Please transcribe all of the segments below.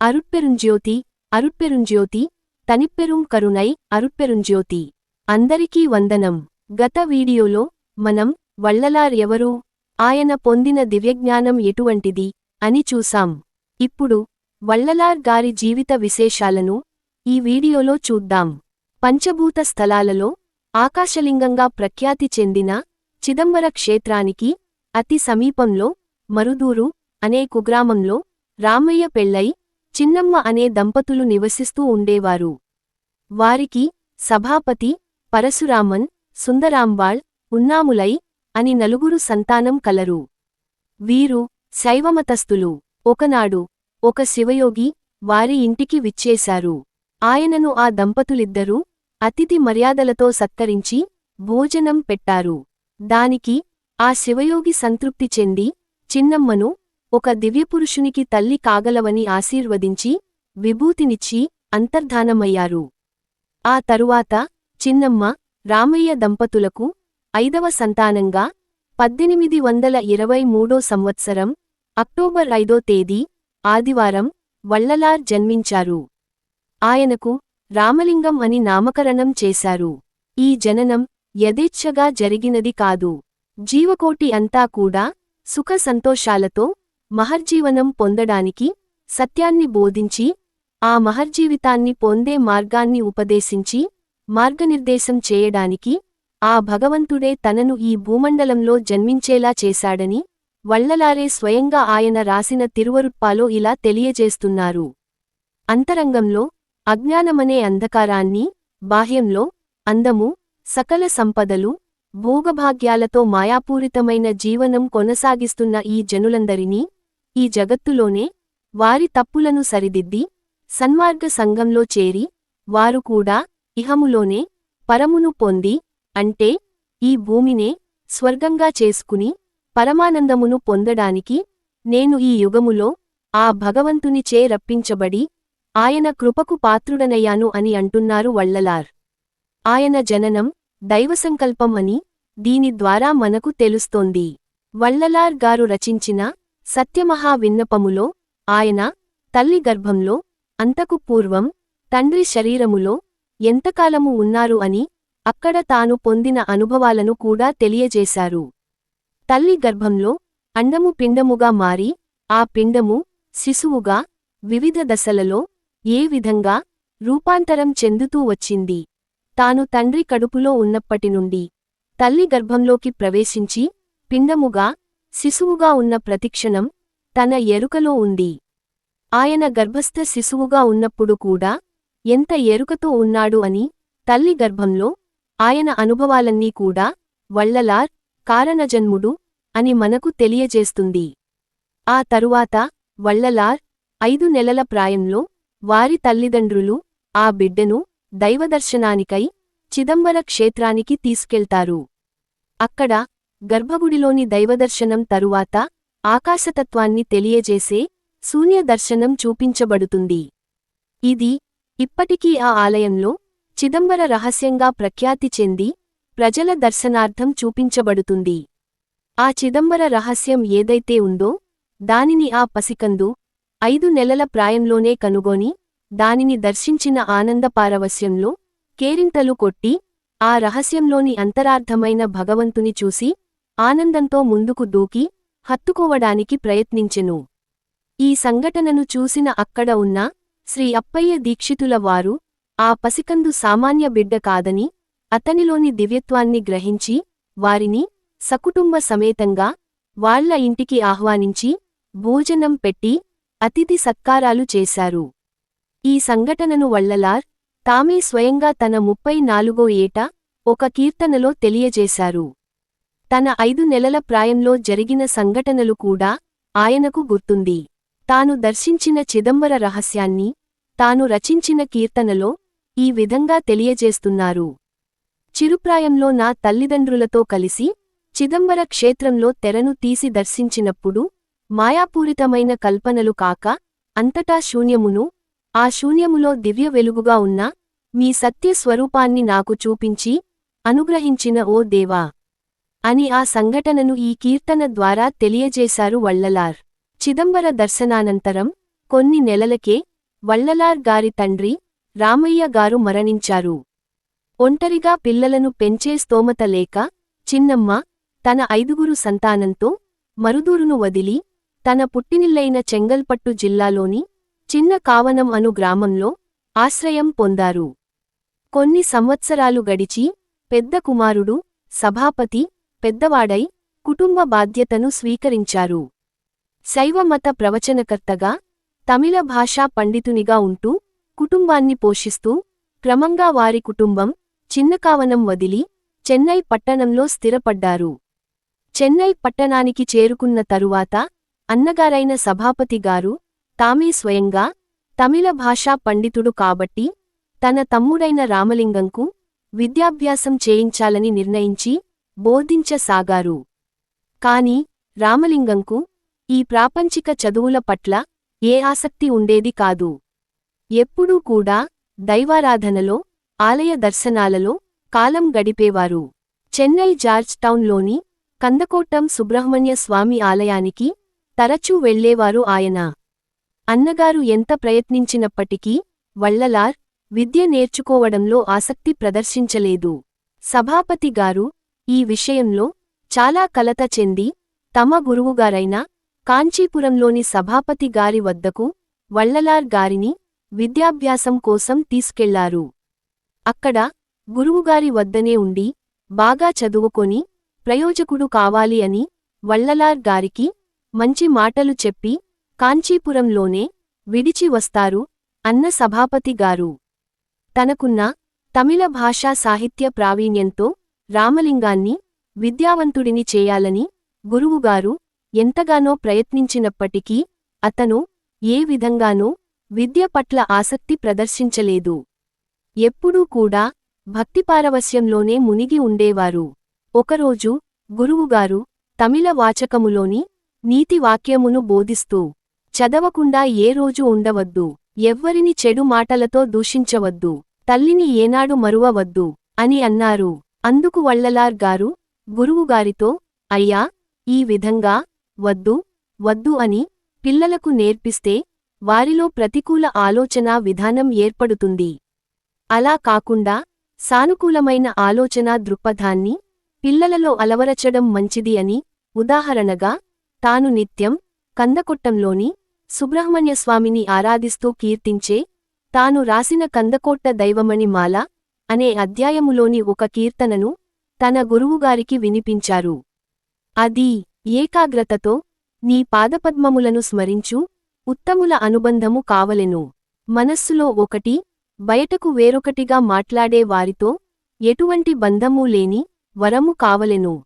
అరుట్పెరుంజ్యోతి అరుట్పెరుంజ్యోతి తనిప్పెరుం కరుణై అరుట్పెరుంజ్యోతి. అందరికీ వందనం. గత వీడియోలో మనం వళ్ళలార్ ఎవరు ఆయన పొందిన దివ్యజ్ఞానం ఎటువంటిది అని చూసాం. ఇప్పుడు వళ్ళలార్ గారి జీవిత విశేషాలను ఈ వీడియోలో చూద్దాం. పంచభూత స్థలాలలో ఆకాశలింగంగా ప్రఖ్యాతి చెందిన చిదంబర క్షేత్రానికి అతి సమీపంలో మరుదూరు అనే కుగ్రామంలో రామయ్య పెళ్ళై చిన్నమ్మ అనే దంపతులు నివసిస్తూ ఉండేవారు. వారికి సభాపతి పరశురామన్ సుందరాంబాళ్ ఉన్నాములై అని నలుగురు సంతానం కలరు. వీరు శైవమతస్థులు. ఒకనాడు ఒక శివయోగి వారి ఇంటికి విచ్చేశారు. ఆయనను ఆ దంపతులిద్దరూ అతిథి మర్యాదలతో సత్కరించి భోజనం పెట్టారు. దానికి ఆ శివయోగి సంతృప్తి చెంది చిన్నమ్మను ఒక దివ్యపురుషునికి తల్లి కాగలవని ఆశీర్వదించి విభూతినిచ్చి అంతర్ధానమయ్యారు. ఆ తరువాత చిన్నమ్మ రామయ్య దంపతులకు ఐదవ సంతానంగా పద్దెనిమిది వందల ఇరవై మూడో సంవత్సరం అక్టోబర్ ఐదో తేదీ ఆదివారం వள்ளలార్ జన్మించారు. ఆయనకు రామలింగం అని నామకరణం చేశారు. ఈ జననం యథేచ్ఛగా జరిగినది కాదు. జీవకోటి అంతా కూడా సుఖ సంతోషాలతో మహర్జీవనం పొందడానికి సత్యాన్ని బోధించి ఆ మహర్జీవితాన్ని పొందే మార్గాన్ని ఉపదేశించి మార్గనిర్దేశం చేయడానికి ఆ భగవంతుడే తనను ఈ భూమండలంలో జన్మించేలా చేశాడని వళ్ళలారే స్వయంగా ఆయన రాసిన తిరువరుప్పాలో ఇలా తెలియజేస్తున్నారు. అంతరంగంలో అజ్ఞానమనే అంధకారాన్ని బాహ్యంలో అందము సకల సంపదలు భోగభాగ్యాలతో మాయాపూరితమైన జీవనం కొనసాగిస్తున్న ఈ జనులందరినీ ఈ జగత్తులోనే వారి తప్పులను సరిదిద్ది సన్మార్గ సంఘంలో చేరి వారు కూడా ఇహములోనే పరమును పొంది అంటే ఈ భూమినే స్వర్గంగా చేసుకుని పరమానందమును పొందడానికి నేను ఈ యుగములో ఆ భగవంతునిచే రప్పించబడి ఆయన కృపకు పాత్రుడనయ్యాను అని అంటున్నారు వళ్ళలార్ ఆయన జననం దైవసంకల్పం అని దీని ద్వారా మనకు తెలుస్తోంది. వళ్ళలార్ గారు రచించిన సత్యమహా విన్నపములో ఆయన తల్లి గర్భంలో అంతకు పూర్వం తండ్రి శరీరములో ఎంతకాలము ఉన్నారు అని అక్కడ తాను పొందిన అనుభవాలను కూడా తెలియజేశారు. తల్లి గర్భంలో అండము పిండముగా మారి ఆ పిండము శిశువుగా వివిధ దశలలో ఏ విధంగా రూపాంతరం చెందుతూ వచ్చింది. తాను తండ్రి కడుపులో ఉన్నప్పటి నుండి తల్లి గర్భంలోకి ప్రవేశించి పిండముగా శిశువుగా ఉన్న ప్రతిక్షణం తన ఎరుకలో ఉంది. ఆయన గర్భస్థ శిశువుగా ఉన్నప్పుడు కూడా ఎంత ఎరుకతో ఉన్నాడు అని తల్లి గర్భంలో ఆయన అనుభవాలన్నీ కూడా వళ్ళలార్ కారణజన్ముడు అని మనకు తెలియజేస్తుంది. ఆ తరువాత వళ్ళలార్ ఐదు నెలల ప్రాయంలో వారి తల్లిదండ్రులు ఆ బిడ్డను దైవదర్శనానికై చిదంబర క్షేత్రానికి తీసుకెళ్తారు. అక్కడ గర్భగుడిలోని దైవదర్శనం తరువాత ఆకాశతత్వాన్ని తెలియజేసే శూన్యదర్శనం చూపించబడుతుంది. ఇది ఇప్పటికీ ఆ ఆలయంలో చిదంబర రహస్యంగా ప్రఖ్యాతి చెంది ప్రజల దర్శనార్థం చూపించబడుతుంది. ఆ చిదంబర రహస్యం ఏదైతే ఉందో దానిని ఆ పసికందు ఐదు నెలల ప్రాయంలోనే కనుగొని దానిని దర్శించిన ఆనందపారవస్యంలో కేరింతలు కొట్టి ఆ రహస్యంలోని అంతరార్థమైన భగవంతుని చూసి ఆనందంతో ముందుకు దూకి హత్తుకోవడానికి ప్రయత్నించెను. ఈ సంఘటనను చూసిన అక్కడ ఉన్న శ్రీ అప్పయ్య దీక్షితుల వారు ఆ పసికందు సామాన్య బిడ్డ కాదని అతనిలోని దివ్యత్వాన్ని గ్రహించి వారిని సకుటుంబ సమేతంగా వాళ్ళ ఇంటికి ఆహ్వానించి భోజనం పెట్టి అతిథి సత్కారాలు చేశారు. ఈ సంఘటనను వళ్ళలార్ తామే స్వయంగా తన ముప్పై నాలుగో ఏట ఒక కీర్తనలో తెలియజేశారు. తన ఐదు నెలల ప్రాయంలో జరిగిన సంఘటనలు కూడా ఆయనకు గుర్తుంది. తాను దర్శించిన చిదంబర రహస్యాన్ని తాను రచించిన కీర్తనలో ఈ విధంగా తెలియజేస్తున్నారు. చిరుప్రాయంలో నా తల్లిదండ్రులతో కలిసి చిదంబర క్షేత్రంలో తెరను తీసి దర్శించినప్పుడు మాయాపూరితమైన కల్పనలు కాక అంతటా శూన్యమును ఆ శూన్యములో దివ్య వెలుగుగా ఉన్న మీ సత్య స్వరూపాన్ని నాకు చూపించి అనుగ్రహించిన ఓ దేవా! అని ఆ సంఘటనను ఈ కీర్తన ద్వారా తెలియజేశారు వళ్ళలార్ చిదంబర దర్శనానంతరం కొన్ని నెలలకే వళ్ళలార్ గారి తండ్రి రామయ్య గారు మరణించారు. ఒంటరిగా పిల్లలను పెంచే స్తోమత లేక చిన్నమ్మ తన ఐదుగురు సంతానంతో మరుదూరును వదిలి తన పుట్టినిల్లైన చెంగల్పట్టు జిల్లాలోని చిన్న కావనం అను గ్రామంలో ఆశ్రయం పొందారు. కొన్ని సంవత్సరాలు గడిచి పెద్ద కుమారుడు సభాపతి పెద్దవాడై కుటుంబ బాధ్యతను స్వీకరించారు. శైవమత ప్రవచనకర్తగా తమిళ భాషా పండితునిగా ఉంటూ కుటుంబాన్ని పోషిస్తూ క్రమంగా వారి కుటుంబం చిన్నకావనం వదిలి చెన్నై పట్టణంలో స్థిరపడ్డారు. చెన్నై పట్టణానికి చేరుకున్న తరువాత అన్నగారైన సభాపతి గారు తామే స్వయంగా తమిళ భాషా పండితుడు కాబట్టి తన తమ్ముడైన రామలింగంకు విద్యాభ్యాసం చేయించాలని నిర్ణయించి బోధించసాగారు. కాని రామలింగంకు ఈ ప్రాపంచిక చదువుల పట్ల ఏ ఆసక్తి ఉండేది కాదు. ఎప్పుడూ కూడా దైవారాధనలో ఆలయ దర్శనాలలో కాలం గడిపేవారు. చెన్నై జార్జ్ టౌన్లోని కందకోట్టం సుబ్రహ్మణ్య స్వామి ఆలయానికి తరచూ వెళ్ళేవారు ఆయన. అన్నగారు ఎంత ప్రయత్నించినప్పటికీ వళ్ళలార్ విద్య నేర్చుకోవడంలో ఆసక్తి ప్రదర్శించలేదు. సభాపతి గారు ఈ విషయంలో చాలా కలత చెంది తమ గురువుగారైన కాంచీపురంలోని సభాపతి గారి వద్దకు వళ్ళలార్ గారిని విద్యాభ్యాసం కోసం తీసుకెళ్ళారు. అక్కడ గురువుగారి వద్దనే ఉండి బాగా చదువుకొని ప్రయోజకుడు కావాలి అని వళ్ళలార్ గారికి మంచి మాటలు చెప్పి కాంచీపురంలోనే విడిచి వస్తారు అన్న సభాపతి గారు. తనకున్న తమిళ భాషా సాహిత్య ప్రావీణ్యంతో రామలింగాన్ని విద్యావంతుడిని చేయాలని గురువుగారు ఎంతగానో ప్రయత్నించినప్పటికీ అతను ఏ విధంగానూ విద్య పట్ల ఆసక్తి ప్రదర్శించలేదు. ఎప్పుడూ కూడా భక్తిపారవస్యంలోనే మునిగి ఉండేవారు. ఒకరోజు గురువుగారు తమిళ వాచకములోని నీతి వాక్యమును బోధిస్తూ చదవకుండా ఏ రోజు ఉండవద్దు ఎవ్వరిని చెడు మాటలతో దూషించవద్దు తల్లిని ఏనాడు మరువవద్దు అని అన్నారు. అందుకు వళ్ళలార్ గారు గురువుగారితో అయ్యా ఈ విధంగా వద్దు వద్దు అని పిల్లలకు నేర్పిస్తే వారిలో ప్రతికూల ఆలోచనా విధానం ఏర్పడుతుంది. అలా కాకుండా సానుకూలమైన ఆలోచనా దృక్పథాన్ని పిల్లలలో అలవరచడం మంచిది అని ఉదాహరణగా తాను నిత్యం కందకొట్టంలోని సుబ్రహ్మణ్యస్వామిని ఆరాధిస్తూ కీర్తించే తాను రాసిన కందకోట్ట దైవమణి మాల అనే అధ్యాయములోని ఒక కీర్తనను తన గురువుగారికి వినిపించారు. అది ఏకాగ్రతతో నీ పాదపద్మములను స్మరించు ఉత్తముల అనుబంధము కావలెను. మనస్సులో ఒకటి బయటకు వేరొకటిగా మాట్లాడే వారితో ఎటువంటి బంధమూ లేని వరము కావలెను.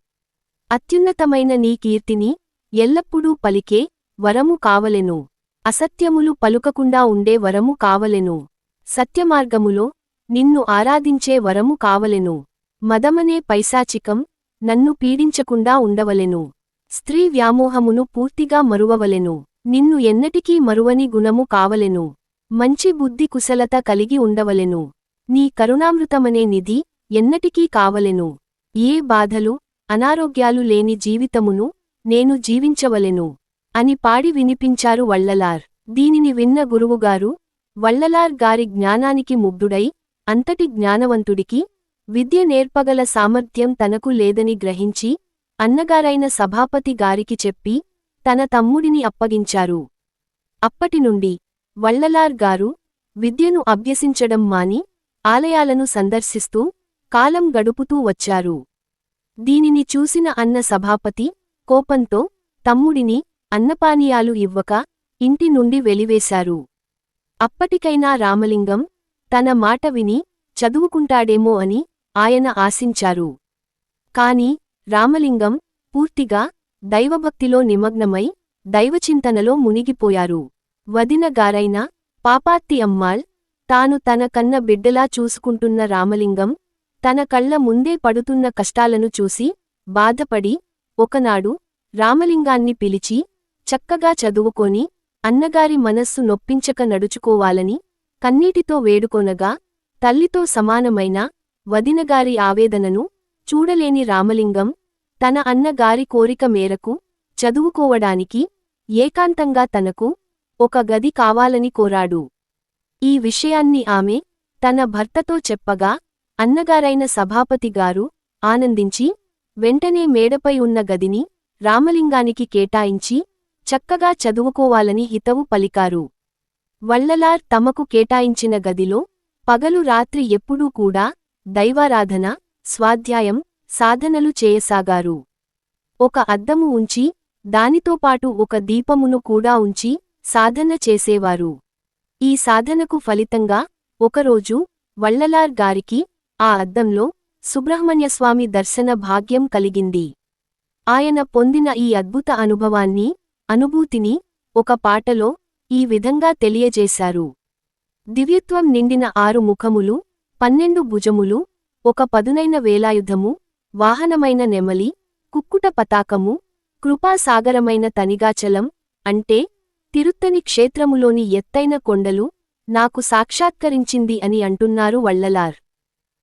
అత్యున్నతమైన నీ కీర్తిని ఎల్లప్పుడూ పలికే వరము కావలెను. అసత్యములు పలుకకుండా ఉండే వరము కావలెను. సత్యమార్గములో నిన్ను ఆరాధించే వరము కావలెను. మదమనే పైశాచికం నన్ను పీడించకుండా ఉండవలెను. స్త్రీ వ్యామోహమును పూర్తిగా మరువవలెను. నిన్ను ఎన్నటికీ మరువని గుణము కావలెను. మంచి బుద్ధి కుశలత కలిగి ఉండవలెను. నీ కరుణామృతమనే నిధి ఎన్నటికీ కావలెను. ఏ బాధలు అనారోగ్యాలు లేని జీవితమును నేను జీవించవలెను. అని పాడి వినిపించారు వళ్ళలార్ దీనిని విన్న గురువుగారు వళ్ళలార్ గారి జ్ఞానానికి ముగ్ధుడై అంతటి జ్ఞానవంతుడికి విద్య నేర్పగల సామర్థ్యం తనకు లేదని గ్రహించి అన్నగారైన సభాపతి గారికి చెప్పి తన తమ్ముడిని అప్పగించారు. అప్పటినుండి వళ్ళలార్ గారు విద్యను అభ్యసించడం మాని ఆలయాలను సందర్శిస్తూ కాలం గడుపుతూ వచ్చారు. దీనిని చూసిన అన్న సభాపతి కోపంతో తమ్ముడిని అన్నపానీయాలు ఇవ్వక ఇంటి నుండి వెలివేశారు. అప్పటికైనా రామలింగం తన మాట విని చదువుకుంటాడేమో అని ఆయన ఆశించారు. కాని రామలింగం పూర్తిగా దైవభక్తిలో నిమగ్నమై దైవచింతనలో మునిగిపోయారు. వదినగారైన పాపాత్తి అమ్మాళ్ తాను తన కన్న బిడ్డలా చూసుకుంటున్న రామలింగం తన కళ్ళ ముందే పడుతున్న కష్టాలను చూసి బాధపడి ఒకనాడు రామలింగాన్ని పిలిచి చక్కగా చదువుకొని అన్నగారి మనస్సు నొప్పించక నడుచుకోవాలని కన్నీటితో వేడుకొనగా తల్లితో సమానమైన వదినగారి ఆవేదనను చూడలేని రామలింగం తన అన్నగారి కోరిక మేరకు చదువుకోవడానికి ఏకాంతంగా తనకు ఒక గది కావాలని కోరాడు. ఈ విషయాన్ని ఆమె తన భర్తతో చెప్పగా అన్నగారైన సభాపతి గారు ఆనందించి వెంటనే మేడపై ఉన్న గదిని రామలింగానికి కేటాయించి చక్కగా చదువుకోవాలని హితవు పలికారు. వల్లలార్ తమకు కేటాయించిన గదిలో పగలు రాత్రి ఎప్పుడూ కూడా దైవారాధన స్వాధ్యాయం సాధనలు చేయసాగారు. ఒక అద్దము ఉంచి దానితోపాటు ఒక దీపమును కూడా ఉంచి సాధన చేసేవారు. ఈ సాధనకు ఫలితంగా ఒకరోజు వల్లలార్ గారికి ఆ అద్దంలో సుబ్రహ్మణ్యస్వామి దర్శన భాగ్యం కలిగింది. ఆయన పొందిన ఈ అద్భుత అనుభవాన్ని అనుభూతిని ఒక పాటలో ఈ విధంగా తెలియజేశారు. దివ్యత్వం నిండిన ఆరు ముఖములు పన్నెండు భుజములు ఒక పదునైన వేలాయుధము వాహనమైన నెమలి కుక్కుట పతాకము కృపాసాగరమైన తనిగాచలం అంటే తిరుత్తని క్షేత్రములోని ఎత్తైన కొండలు నాకు సాక్షాత్కరించింది అని అంటున్నారు వళ్ళలార్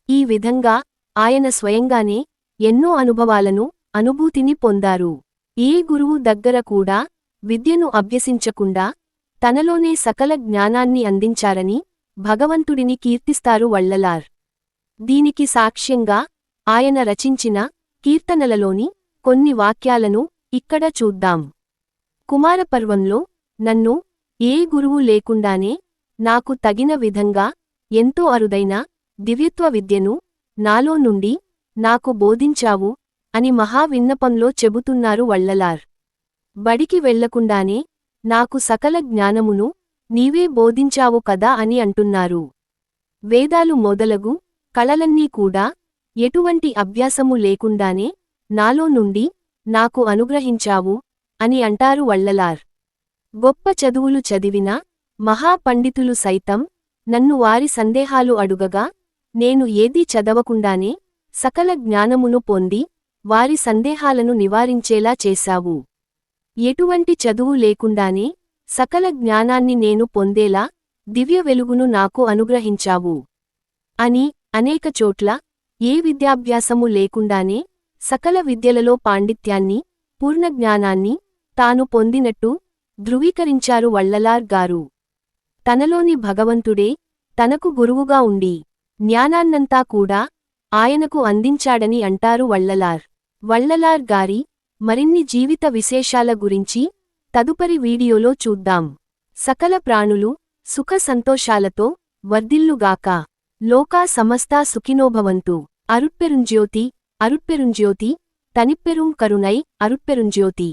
ఈ విధంగా ఆయన స్వయంగానే ఎన్నో అనుభవాలను అనుభూతిని పొందారు. ఏ గురువు దగ్గర కూడా విద్యను అభ్యసించకుండా తనలోనే సకల జ్ఞానాన్ని అందించారని భగవంతుడిని కీర్తిస్తారు వళ్ళలార్ దీనికి సాక్ష్యంగా ఆయన రచించిన కీర్తనలలోని కొన్ని వాక్యాలను ఇక్కడ చూద్దాం. కుమారపర్వంలో నన్ను ఏ గురువు లేకుండానే నాకు తగిన విధంగా ఎంతో అరుదైన దివ్యత్వ విద్యను నాలో నుండి నాకు బోధించావు అని మహావిన్నపంలో చెబుతున్నారు వళ్ళలార్ బడికి వెళ్ళకుండానే నాకు సకల జ్ఞానమును నీవే బోధించావు కదా అని అంటున్నారు. వేదాలు మొదలగు కళలన్నీ కూడా ఎటువంటి అభ్యాసము లేకుండానే నాలో నుండి నాకు అనుగ్రహించావు అని అంటారు వళ్ళలార్ గొప్ప చదువులు చదివిన మహాపండితులు సైతం నన్ను వారి సందేహాలు అడుగగా నేను ఏదీ చదవకుండానే సకల జ్ఞానమును పొంది వారి సందేహాలను నివారించేలా చేశావు. ఎటువంటి చదువు లేకుండానే సకల జ్ఞానాన్ని నేను పొందేలా దివ్య వెలుగును నాకు అనుగ్రహించావు. అని అనేక చోట్ల ఏ విద్యాభ్యాసము లేకుండానే సకల విద్యలలో పాండిత్యాన్ని పూర్ణజ్ఞానాన్ని తాను పొందినట్టు ధృవీకరించారు వళ్ళలార్ గారు. తనలోని భగవంతుడే తనకు గురువుగా ఉండి జ్ఞానాన్నంతా కూడా ఆయనకు అందించాడని అంటారు వళ్ళలార్ వళ్ళలార్ గారి మరిన్ని జీవిత విశేషాల గురించి తదుపరి వీడియోలో చూద్దాం. సకల ప్రాణులు సుఖ సంతోషాలతో వర్ధిల్లుగాక. లోకా సమస్తా సుఖినోభవంతు. అరుట్పెరుంజ్యోతి అరుట్పెరుంజ్యోతి తనిప్పెరుం కరుణై అరుప్పెరుంజ్యోతి